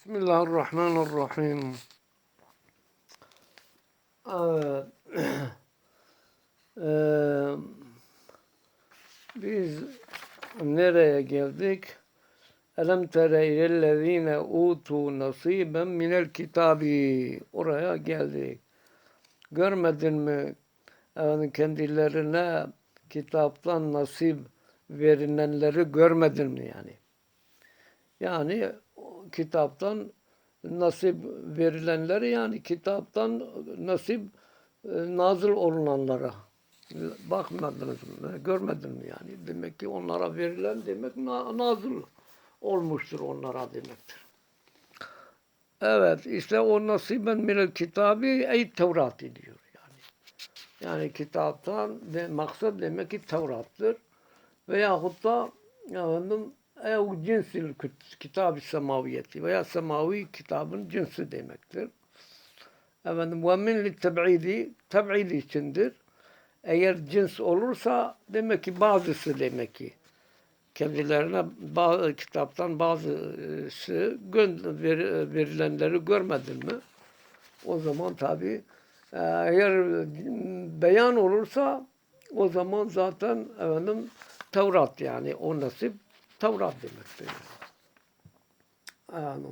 Bismillahirrahmanirrahim. Evet. Eee, biz nereye geldik? Elem tere ilellezine utu nasiben minel kitabi. Oraya geldik. Görmedin mi? Efendim kendilerine kitaptan nasip verilenleri görmedin mi yani? Yani kitaptan nasip verilenleri yani kitaptan nasip e, nazil olunanlara bakmadınız mı? Görmedin mi yani? Demek ki onlara verilen demek na, nazil olmuştur onlara demektir. Evet işte o nasiben minel kitabı ey Tevrat diyor yani. Yani kitaptan de, maksat demek ki Tevrat'tır. Veyahut da efendim ev cinsil kitab-ı semaviyeti veya semavi kitabın cinsi demektir. Efendim ve min li teb'idi teb'idi içindir. Eğer cins olursa demek ki bazısı demek ki kendilerine bazı kitaptan bazısı verilenleri görmedin mi? O zaman tabi eğer beyan olursa o zaman zaten efendim Tevrat yani o nasip Tevrat demektir. Yani.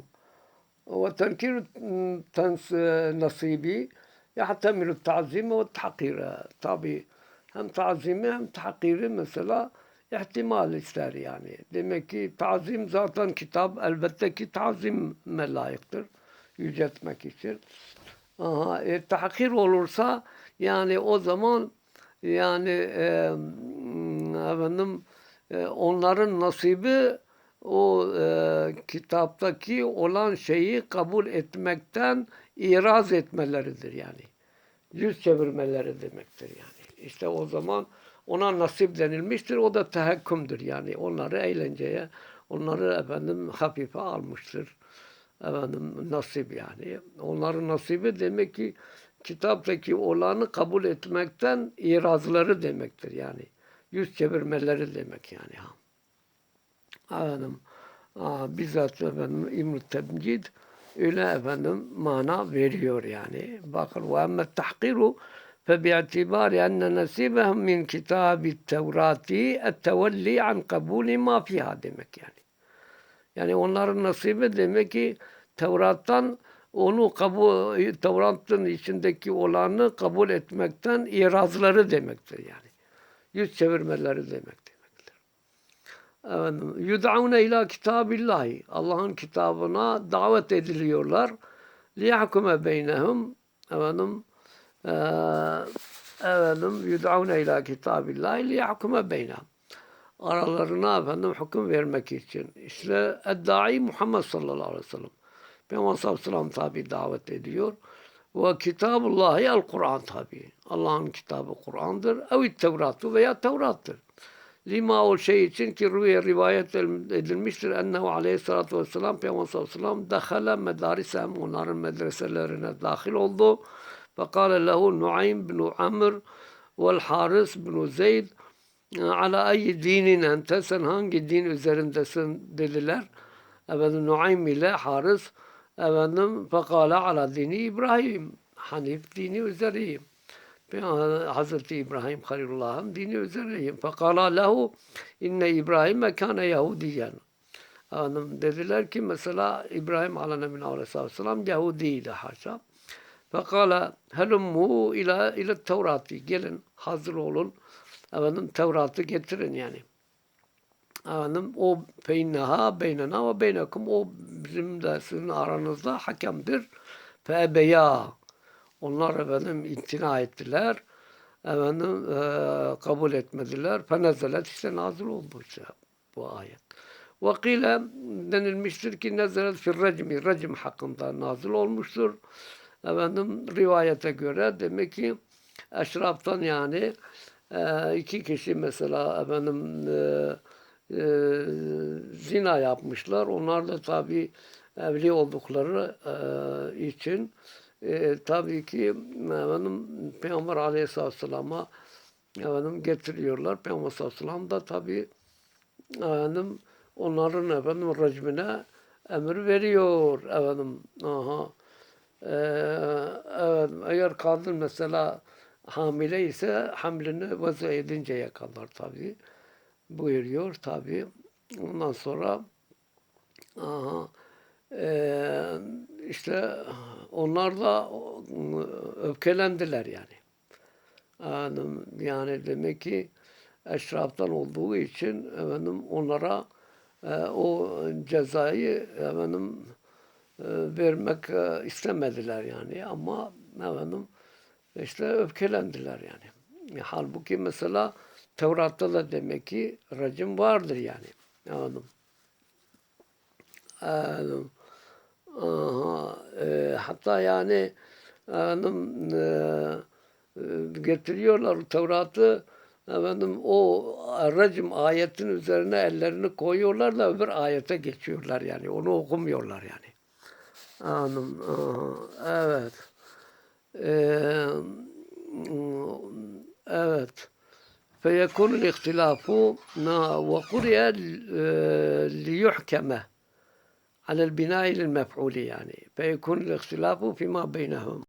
Ve tenkir mm, tens, e, nasibi yahtemilu ta'zime ve tahkire. Tabi hem ta'zimi hem tahkiri mesela ihtimal ister yani. Demek ki tazim zaten kitap elbette ki tazime layıktır. Yüceltmek için. Aha, e, tahkir olursa yani o zaman yani e, efendim e, onların nasibi o e, kitaptaki olan şeyi kabul etmekten iraz etmeleridir yani. Yüz çevirmeleri demektir yani. İşte o zaman ona nasip denilmiştir. O da tehakkümdür yani. Onları eğlenceye, onları efendim hafife almıştır. Efendim nasip yani. Onların nasibi demek ki kitaptaki olanı kabul etmekten irazları demektir yani Yüz çevirmeleri demek yani. Efendim, aa, bizzat efendim İbn-i Temcid öyle efendim mana veriyor yani. Bakın ve emme tahkiru فباعتبار أن نصيبهم من كتاب التوراة التولي عن قبول ما فيها demek yani. Yani onların nasibi demek ki Tevrat'tan onu kabul Tevrat'ın içindeki olanı kabul etmekten irazları demektir yani. Yüz çevirmeleri demek demektir. Efendim, yud'avne ila kitabillahi. Allah'ın kitabına davet ediliyorlar. Liyahkume beynehum. Efendim, ee, efendim yud'avne ila kitabillahi liyahkume beynehum. Aralarına efendim hüküm vermek için. İşte Eddai Muhammed sallallahu aleyhi ve sellem. Peygamber sallallahu aleyhi ve sellem tabi davet ediyor. Ve kitabullahi el Kur'an tabi. Allah'ın kitabı Kur'an'dır. Evit Tevrat'ı veya Tevrat'tır. Lima o şey için ki rüye rivayet edilmiştir. Ennehu aleyhissalatu vesselam Peygamber sallallahu aleyhi ve sellem dehale medarisem onların medreselerine dahil oldu. Fekale lehu Nuaym bin Amr vel Haris bin Zeyd ala ayyi dinin ente hangi din üzerindesin dediler. Efendim Nuaym ile Haris efendim fekale ala dini İbrahim Hanif dini üzereyim. Ben Hazreti İbrahim Halilullah'ın dini üzereyim. Fekala lehu inne İbrahim kâne Yahudiyen. Hanım dediler ki mesela İbrahim aleyhisselam Yahudiydi haşa. Fekala helummu ila ila Tevrati. Gelin hazır olun. Efendim Tevrat'ı getirin yani. Efendim o feinneha beynena ve beynekum o bizim de sizin aranızda hakemdir. Febeya onlar efendim imtina ettiler. Efendim e, kabul etmediler. Fenezelet işte nazil oldu işte bu ayet. Vakile denilmiştir ki nezelet fir recmi, recm hakkında nazil olmuştur. Efendim rivayete göre demek ki eşraftan yani e, iki kişi mesela efendim e, e, zina yapmışlar. Onlar da tabi evli oldukları e, için e, tabii ki efendim, Peygamber Aleyhisselatü Vesselam'a efendim, getiriyorlar. Peygamber Aleyhisselatü Vesselam da tabii efendim, onların efendim rejimine emir veriyor efendim. Aha. Ee, evet, eğer kadın mesela hamile ise hamlini vazı edinceye kadar tabi buyuruyor tabi. Ondan sonra aha, ee, işte onlar da öfkelendiler yani. Yani demek ki eşraftan olduğu için efendim onlara e, o cezayı efendim e, vermek e, istemediler yani ama efendim işte öfkelendiler yani. Halbuki mesela Tevrat'ta da demek ki racim vardır yani. Efendim. Efendim. Aha, e, hatta yani efendim, e, e, getiriyorlar Tevrat'ı efendim o racim ayetin üzerine ellerini koyuyorlar da öbür ayete geçiyorlar yani. Onu okumuyorlar yani. Anladım. Aha, evet. Ee, evet. فيكون الاختلاف وقرئ ليحكم على البناء للمفعول يعني فيكون الاختلاف فيما بينهم.